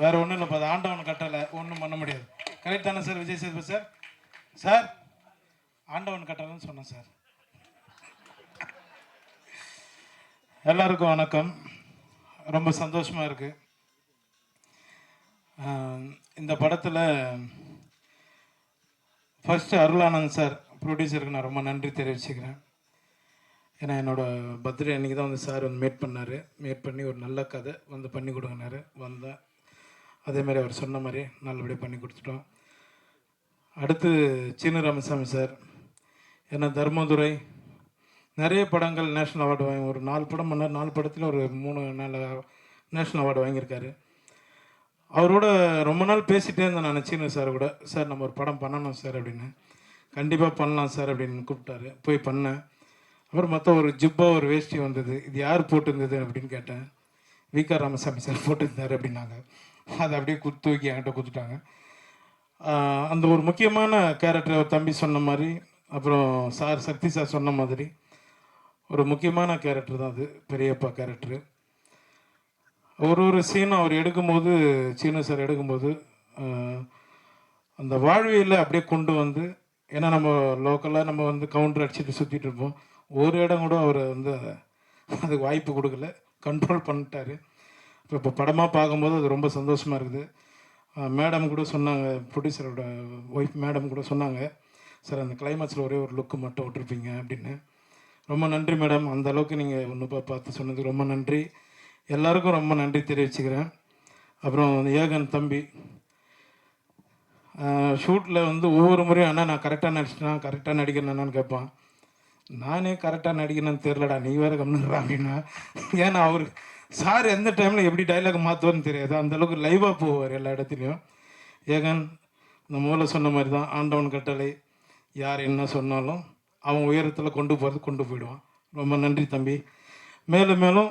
வேற ஒன்றும் இல்லைப்பா அது ஆண்டவன் கட்டலை ஒன்றும் பண்ண முடியாது. கரெக்ட் தானே sir Vijay Sethupathi sir sir ஆண்டவன் கட்டளைன்னு சொன்னேன் சார் எல்லாருக்கும் வணக்கம். ரொம்ப சந்தோஷமாக இருக்குது இந்த படத்தில் ஃபஸ்ட்டு அருளானந்த் சார் ப்ரொடியூசருக்கு நான் ரொம்ப நன்றி தெரிவிச்சுக்கிறேன். ஏன்னா என்னோட பர்த்டே அன்றைக்கி தான் வந்து சார் வந்து மீட் பண்ணார். மேட் பண்ணி ஒரு நல்ல கதை வந்து பண்ணி கொடுங்கனாரு வந்தேன். அதே மாதிரி அவர் சொன்ன மாதிரி நல்லபடியாக பண்ணி கொடுத்துட்டோம். அடுத்து சீனு ராமசாமி சார். ஏன்னா தர்மதுரை நிறைய படங்கள் நேஷ்னல் அவார்டு வாங்கி ஒரு நாலு படம் பண்ணார். நாலு படத்தில் ஒரு மூணு நாலு நேஷ்னல் அவார்டு வாங்கியிருக்காரு. அவரோட ரொம்ப நாள் பேசிகிட்டே இருந்தேன் நான் சீன சார் கூட. சார் நம்ம ஒரு படம் பண்ணணும் சார் அப்படின்னு. கண்டிப்பாக பண்ணலாம் சார் அப்படின்னு கூப்பிட்டாரு. போய் பண்ணேன். அப்புறம் மற்ற ஒரு ஜிப்பா ஒரு வேஷ்டி வந்தது. இது யார் போட்டிருந்தது? அப்படின்னு கேட்டேன். விகா ராமசாமி சார் போட்டிருந்தாரு அப்படின்னாங்க. அதை அப்படியே குத்து தூக்கி என்கிட்ட கொடுத்துட்டாங்க. அந்த ஒரு முக்கியமான கேரக்டர் தம்பி சொன்ன மாதிரி அப்புறம் சார் சக்தி சார் சொன்ன மாதிரி ஒரு முக்கியமான கேரக்டர் தான் அது பெரியப்பா கேரக்டரு ஒரு ஒரு சீனும் அவர் எடுக்கும்போது சீனு சார் எடுக்கும்போது அந்த வாழ்வியலை அப்படியே கொண்டு வந்து ஏன்னா நம்ம லோக்கலாக நம்ம வந்து கவுண்டர் அடிச்சுட்டு சுற்றிட்டு இருப்போம். ஒரு இடம் கூட அவர் வந்து அதை- அதுக்கு வாய்ப்பு கொடுக்கல. கண்ட்ரோல் பண்ணிட்டாரு. இப்போ இப்போ படமாக பார்க்கும்போது அது ரொம்ப சந்தோஷமாக இருக்குது. மேடம் கூட சொன்னாங்க ப்ரொடியூசரோட ஒய்ஃப் மேடம் கூட சொன்னாங்க சார் அந்த கிளைமேக்ஸில் ஒரே ஒரு லுக்கு மட்டும் விட்டுருப்பீங்க அப்படின்னு. ரொம்ப நன்றி மேடம் அந்த அளவுக்கு நீங்கள் ஒன்று பார்த்து சொன்னதுக்கு ரொம்ப நன்றி. எல்லாருக்கும் ரொம்ப நன்றி தெரிவிச்சுக்கிறேன். அப்புறம் ஏகன் தம்பி. ஷூட்டில் வந்து ஒவ்வொரு முறையும் அண்ணா நான் கரெக்டாக நடிச்சிட்டேனா? கரெக்டாக நடிக்கிறேன்னு கேட்பான். நானே கரெக்டாக நடிக்கணும்னு தெரிலடா நீ வேறு கம்னுறா அப்படின்னா ஏன்னா அவர் சார் எந்த டைமில் எப்படி டைலாக் மாற்றுவார்னு தெரியாது. அந்தளவுக்கு லைவாக போவார் எல்லா இடத்துலையும். ஏகன் இந்த மூல சொன்ன மாதிரி தான் ஆண்டவன் கட்டளை யார் என்ன சொன்னாலும் அவன் உயரத்தில் கொண்டு போகிறது கொண்டு போயிடுவான். ரொம்ப நன்றி தம்பி. மேலும் மேலும்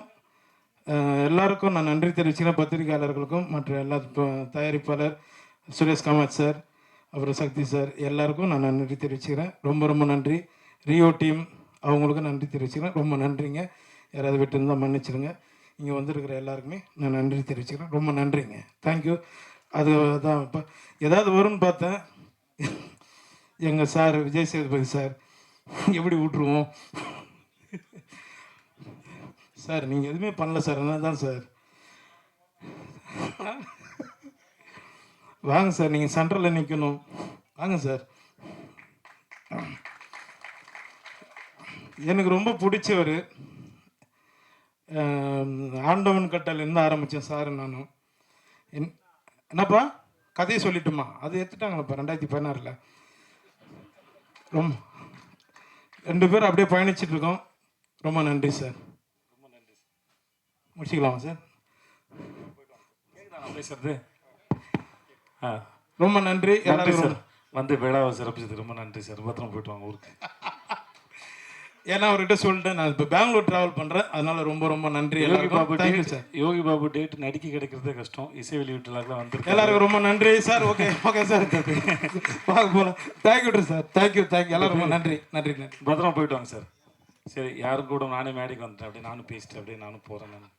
எல்லாருக்கும் நான் நன்றி தெரிவிச்சுக்கிறேன். பத்திரிகையாளர்களுக்கும் மற்ற எல்லா தயாரிப்பாளர் சுரேஷ் காமத் சார் அப்புறம் சக்தி சார் எல்லாருக்கும் நான் நன்றி தெரிவிச்சுக்கிறேன். ரொம்ப ரொம்ப நன்றி. ரியோ டீம் அவங்களுக்கும் நன்றி தெரிவிச்சுக்கிறேன். ரொம்ப நன்றிங்க. யாராவது விட்டு இருந்தால் மன்னிச்சிடுங்க. இங்கே வந்திருக்கிற எல்லாருக்குமே நான் நன்றி தெரிவிச்சுக்கிறேன். ரொம்ப நன்றிங்க. தேங்க்யூ அது தான் இப்போ ஏதாவது வரும்னு பார்த்தேன் எங்கள் சார் விஜய் சேதுபதி சார் எப்படி விட்ருவோம் சார் நீங்கள் எதுவுமே பண்ணல சார் என்ன தான் சார் வாங்க சார் நீங்கள் சென்ட்ரலில் நிற்கணும் வாங்க சார் எனக்கு ரொம்ப பிடிச்சவர் ஆண்டவன் கட்டலேருந்து ஆரம்பித்தேன் சார் நானும் என் என்னப்பா? கதையை சொல்லட்டுமா? அது எடுத்துட்டாங்களப்பா ரெண்டாயிரத்தி பதினாறில். ரொம்ப ரெண்டு பேரும் அப்படியே பயணிச்சுட்டு இருக்கோம். ரொம்ப நன்றி சார். முடிச்சுக்கலாமா சார்? நான் பேசுறது? ஆ. ரொம்ப நன்றி. நன்றி எல்லாரும் சார். ரொம்ப- வந்து விழாவை சிறப்பிச்சதுக்கு ரொம்ப நன்றி சார். பத்திரம் போயிட்டு வாங்க ஊருக்கு. ஏன்னா அவர்கிட்ட சொல்லிட்டேன் நான் இப்போ பெங்களூர் டிராவல் பண்ணுறேன் அதனால ரொம்ப ரொம்ப நன்றி Yogi Babu date sir Yogi Babu date நடிக்க கிடைக்கிறதே கஷ்டம். இசை வெளியீட்டுலாம் வந்திருக்கு எல்லாருக்கும் ரொம்ப நன்றி சார் ஓகே ஓகே சார் பார்க்க போகலாம் தேங்க்யூ சார் தேங்க்யூ தேங்க்யூ எல்லாரும் ரொம்ப நன்றி நன்றி நன்றி. பத்திரமா போயிட்டு வாங்க சார் சரி யாரும் கூட நானே மேடைக்கு வந்துட்டேன். அப்படியே நானும் பேசிட்டேன். அப்படியே நானும் போகிறேன் நான்.